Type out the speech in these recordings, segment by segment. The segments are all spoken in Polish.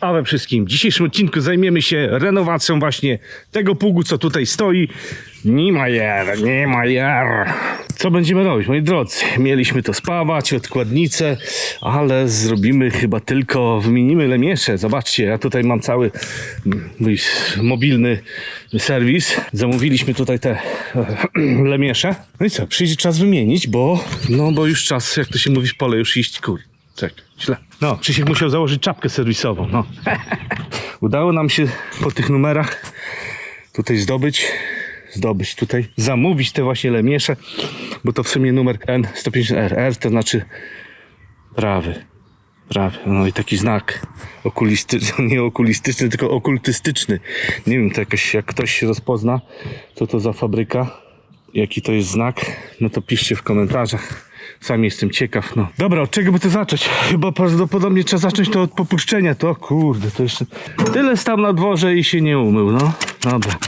a we wszystkim w dzisiejszym odcinku zajmiemy się renowacją właśnie tego pługu, co tutaj stoi. Niemeyer, Niemeyer. Co będziemy robić, moi drodzy? Mieliśmy to spawać, odkładnicę, ale zrobimy chyba tylko, wymienimy lemiesze. Zobaczcie, ja tutaj mam cały mm, mój mobilny serwis. Zamówiliśmy tutaj te lemiesze. No i co, przyjdzie czas wymienić, bo, no bo już czas, jak to się mówi w pole, już iść, kur. Czekaj, źle. No, Krzysiek musiał założyć czapkę serwisową, no. Udało nam się po tych numerach tutaj zdobyć, zdobyć tutaj, zamówić te właśnie lemiesze, bo to w sumie numer N150RR, to znaczy prawy. Prawy. No i taki znak okulistyczny, nie okulistyczny, tylko okultystyczny. Nie wiem, to jakoś, jak ktoś się rozpozna, co to za fabryka, jaki to jest znak, no to piszcie w komentarzach. Sam jestem ciekaw. No. Dobra, od czego by to zacząć? Chyba prawdopodobnie trzeba zacząć to od popuszczenia. To kurde, to jeszcze tyle stał na dworze i się nie umył. No, dobra.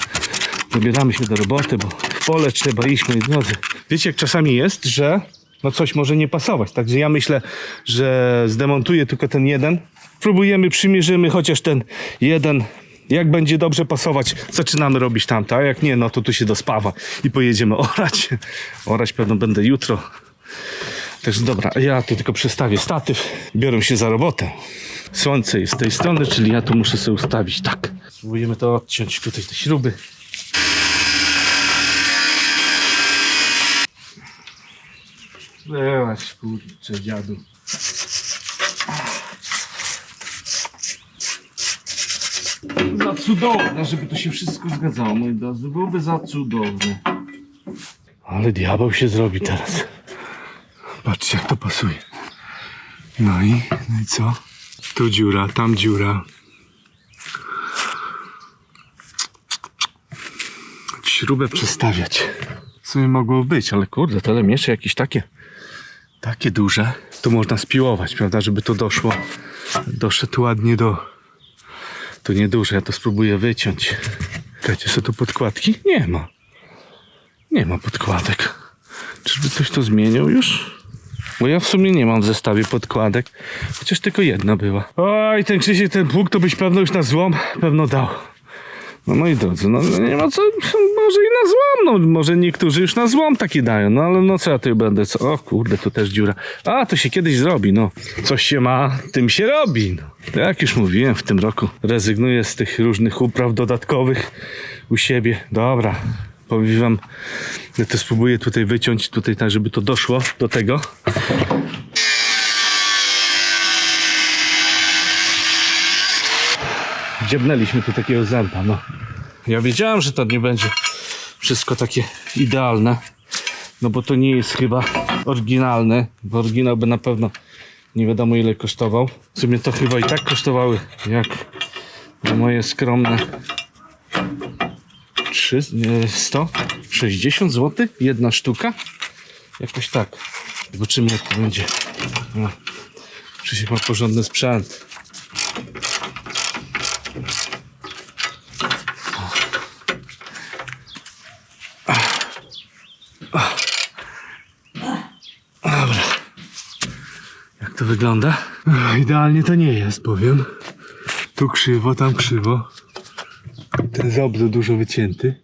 Zabieramy się do roboty, bo w pole trzeba iść, moi drodzy. Wiecie, jak czasami jest, że no coś może nie pasować. Także ja myślę, że zdemontuję tylko ten jeden. Próbujemy, przymierzymy chociaż ten jeden. Jak będzie dobrze pasować, zaczynamy robić tamto, a jak nie, no to tu się dospawa i pojedziemy orać. Orać pewno będę jutro. Także dobra, ja tu tylko przestawię statyw, biorę się za robotę. Słońce jest z tej strony, czyli ja tu muszę sobie ustawić tak. Spróbujemy to odciąć tutaj te śruby. Byłaś, kurczę, dziadu. Za cudowne, żeby to się wszystko zgadzało, moi drodzy. Byłoby za cudowne. Ale diabeł się zrobi teraz. Patrzcie, jak to pasuje. No i, no i co? Tu dziura, tam dziura. Śrubę przestawiać. W sumie mogło być, ale kurde, te lemiesze jakieś takie, takie duże. Tu można spiłować, prawda, żeby to doszło, doszedł ładnie do... To nieduże, ja to spróbuję wyciąć. Czekajcie, są tu podkładki? Nie ma. Nie ma podkładek. Czyżby ktoś to zmienił już? Bo ja w sumie nie mam w zestawie podkładek. Chociaż tylko jedna była. Oj, ten Krzysiek, ten pług to byś pewno już na złom pewno dał. No moi drodzy, no nie ma co, może i na złom, no może niektórzy już na złom takie dają, no ale no co ja tu będę, co, o kurde, tu też dziura. A, to się kiedyś zrobi, no. Coś się ma, tym się robi, no. Jak już mówiłem, w tym roku rezygnuję z tych różnych upraw dodatkowych u siebie. Dobra, powiem wam, ja to spróbuję tutaj wyciąć, tutaj tak, żeby to doszło do tego. Dziebnęliśmy tu takiego zęba, no. Ja wiedziałem, że to nie będzie wszystko takie idealne, no bo to nie jest chyba oryginalne, bo oryginał by na pewno nie wiadomo ile kosztował. W sumie to chyba i tak kosztowały, jak moje skromne 3, nie, 160 zł jedna sztuka. Jakoś tak. Zobaczymy jak to będzie. No. Krzysiek ma porządny sprzęt. Dobra. Jak to wygląda? Idealnie to nie jest, powiem. Tu krzywo, tam krzywo. Ten ząb za dużo wycięty.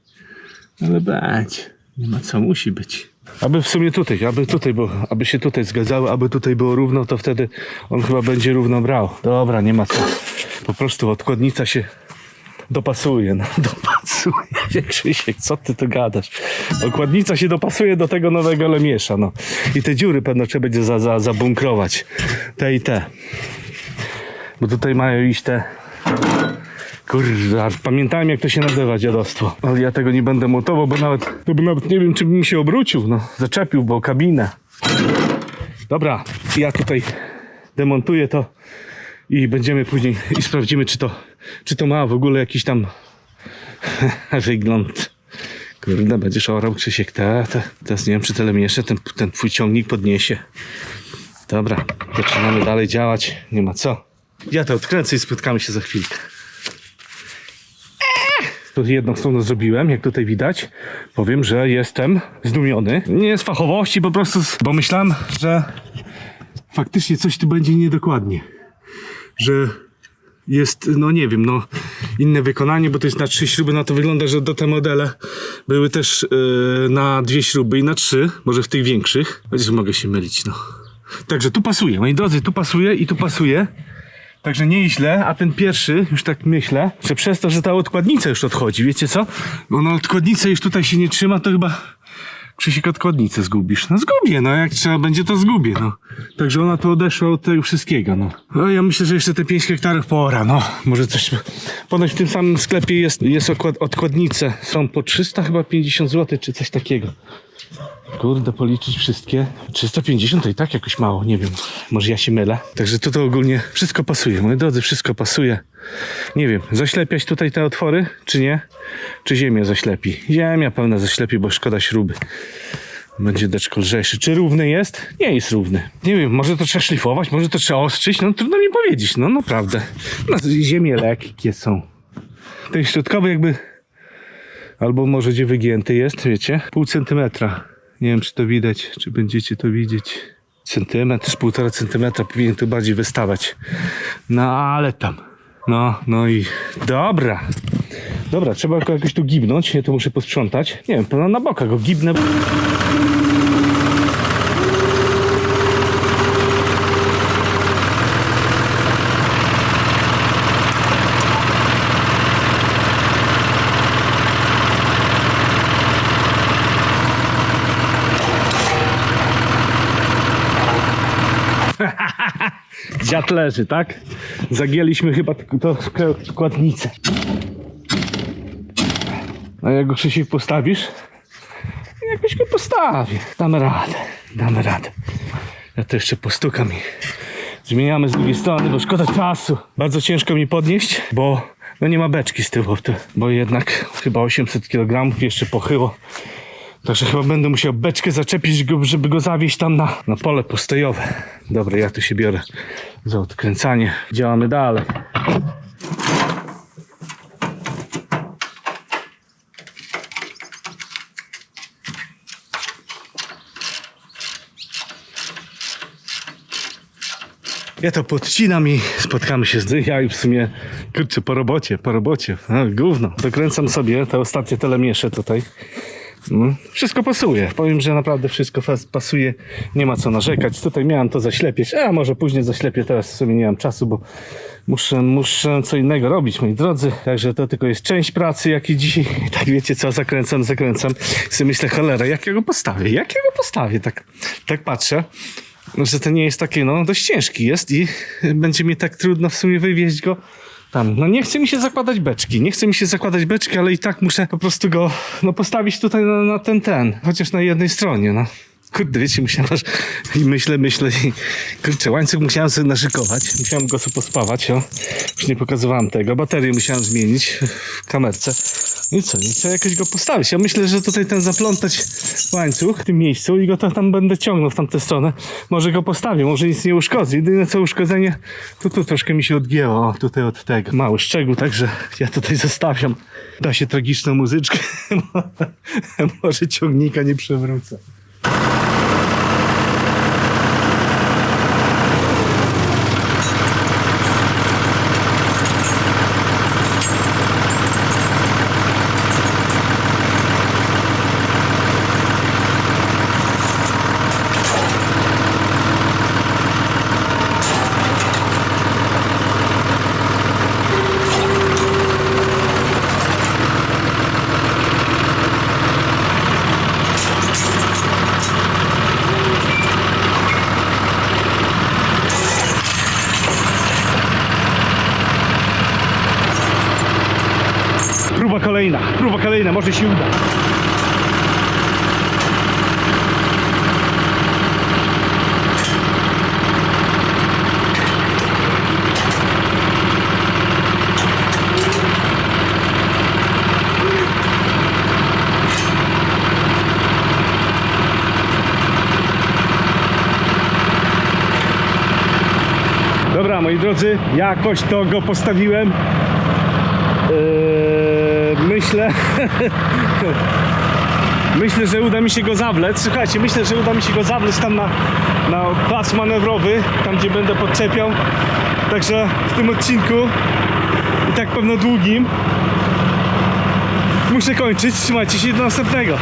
Ale bać. Nie ma co, musi być. Aby w sumie tutaj, aby tutaj było, aby się tutaj zgadzały, aby tutaj było równo, to wtedy on chyba będzie równo brał. Dobra, nie ma co. Po prostu odkładnica się dopasuje, no dopasuje Krzysiek, co ty tu gadasz? Okładnica się dopasuje do tego nowego lemiesza, no. I te dziury pewno trzeba będzie za, za, zabunkrować. Te i te. Bo tutaj mają iść te... Kurde, aż pamiętałem jak to się nazywa dziadostwo. Ale ja tego nie będę montował, bo nawet, bo nawet nie wiem, czy bym się obrócił, no. Zaczepił, bo kabinę. Dobra, ja tutaj demontuję to i będziemy później i sprawdzimy, czy to, czy to ma w ogóle jakiś tam wygląd. Kurde, będziesz orał Krzysiek, te, te. Teraz nie wiem, czy tyle jeszcze ten, ten twój ciągnik podniesie. Dobra, zaczynamy dalej działać, nie ma co. Ja to odkręcę i spotkamy się za chwilkę. To jedną stronę zrobiłem, jak tutaj widać. Powiem, że jestem zdumiony. Nie z fachowości, po prostu, bo myślałem, że faktycznie coś tu będzie niedokładnie. Że jest, no nie wiem, no inne wykonanie, bo to jest na trzy śruby, no to wygląda, że do te modele były też yy, na dwie śruby i na trzy, może w tych większych. Chociaż mogę się mylić, no. Także tu pasuje, moi drodzy, tu pasuje i tu pasuje. Także nieźle, a ten pierwszy, już tak myślę, że przez to, że ta odkładnica już odchodzi, wiecie co? Bo na odkładnicę już tutaj się nie trzyma, to chyba Krzysiek odkładnicę zgubisz. No zgubię, no jak trzeba będzie, to zgubię, no. Także ona tu odeszła od tego wszystkiego, no. No ja myślę, że jeszcze te 5 hektarów pora, no. Może coś... Ponoć w tym samym sklepie jest, jest odkładnice. Są po 300 chyba 50 zł, czy coś takiego. Kurde, policzyć wszystkie. 350 to i tak jakoś mało, nie wiem. Może ja się mylę. Także to ogólnie wszystko pasuje. Moi drodzy, wszystko pasuje. Nie wiem, zaślepiać tutaj te otwory, czy nie? Czy ziemia zaślepi? Ziemia pełna zaślepi, bo szkoda śruby. Będzie deczko lżejszy. Czy równy jest? Nie jest równy. Nie wiem, może to trzeba szlifować, może to trzeba ostrzyć. No trudno mi powiedzieć, no naprawdę. No, ziemie lekkie są. Ten środkowy jakby albo może gdzie wygięty jest, wiecie? Pół centymetra. Nie wiem, czy to widać, czy będziecie to widzieć. Centymetr, półtora centymetra powinien tu bardziej wystawać. No ale tam. No, no i dobra. Dobra, trzeba go jakoś tu gibnąć. Ja to muszę posprzątać. Nie wiem, to na boka go gibnę. Dziad leży, tak? Zagięliśmy chyba to składnicę. A jak go Krzysiek postawisz? Jakoś go postawię. Damy radę. Damy radę. Ja to jeszcze postukam i zmieniamy z drugiej strony, bo szkoda czasu. Bardzo ciężko mi podnieść, bo no nie ma beczki z tyłu, bo jednak chyba 800 kg jeszcze pochyło. Także chyba będę musiał beczkę zaczepić, żeby go zawieźć tam na, na pole postojowe. Dobra, ja tu się biorę za odkręcanie. Działamy dalej. Ja to podcinam i spotkamy się z ja i w sumie kurczę po robocie, po robocie. No, gówno. Dokręcam sobie te ostatnie telemiesze tutaj. No, wszystko pasuje. Powiem, że naprawdę wszystko pasuje. Nie ma co narzekać. Tutaj miałem to zaślepieć, a może później zaślepię. Teraz w sumie nie mam czasu, bo muszę, muszę co innego robić, moi drodzy. Także to tylko jest część pracy, jak i dzisiaj. Tak wiecie co, zakręcam, zakręcam. Sobie myślę, cholera, jak ja go postawię? Jak ja go postawię? Tak, tak patrzę że to nie jest takie, no dość ciężki jest i będzie mi tak trudno w sumie wywieźć go tam. No nie chce mi się zakładać beczki, nie chce mi się zakładać beczki, ale i tak muszę po prostu go no, postawić tutaj na, na ten, ten, chociaż na jednej stronie, no. Kurde, wiecie, musiałem i myślę, myślę i kurczę, łańcuch musiałem sobie naszykować, musiałem go sobie pospawać, o. Już nie pokazywałem tego, baterię musiałem zmienić w kamerce. No i co, i trzeba jakoś go postawić. Ja myślę, że tutaj ten zaplątać łańcuch w tym miejscu i go tam będę ciągnął w tamtę stronę. Może go postawię, może nic nie uszkodzi. Jedyne co uszkodzenie, to tu troszkę mi się odgięło, tutaj od tego. Mały szczegół, także ja tutaj zostawiam. Da się tragiczną muzyczkę, może ciągnika nie przewrócę. Próba kolejna, próba kolejna, może się uda. Dobra, moi drodzy, jakoś to go postawiłem. Eee, myślę, Myślę, że uda mi się go zawlec. Słuchajcie, myślę, że uda mi się go zawlec tam na, na plac manewrowy, tam gdzie będę podczepiał. Także w tym odcinku i tak pewno długim muszę kończyć. Trzymajcie się do następnego.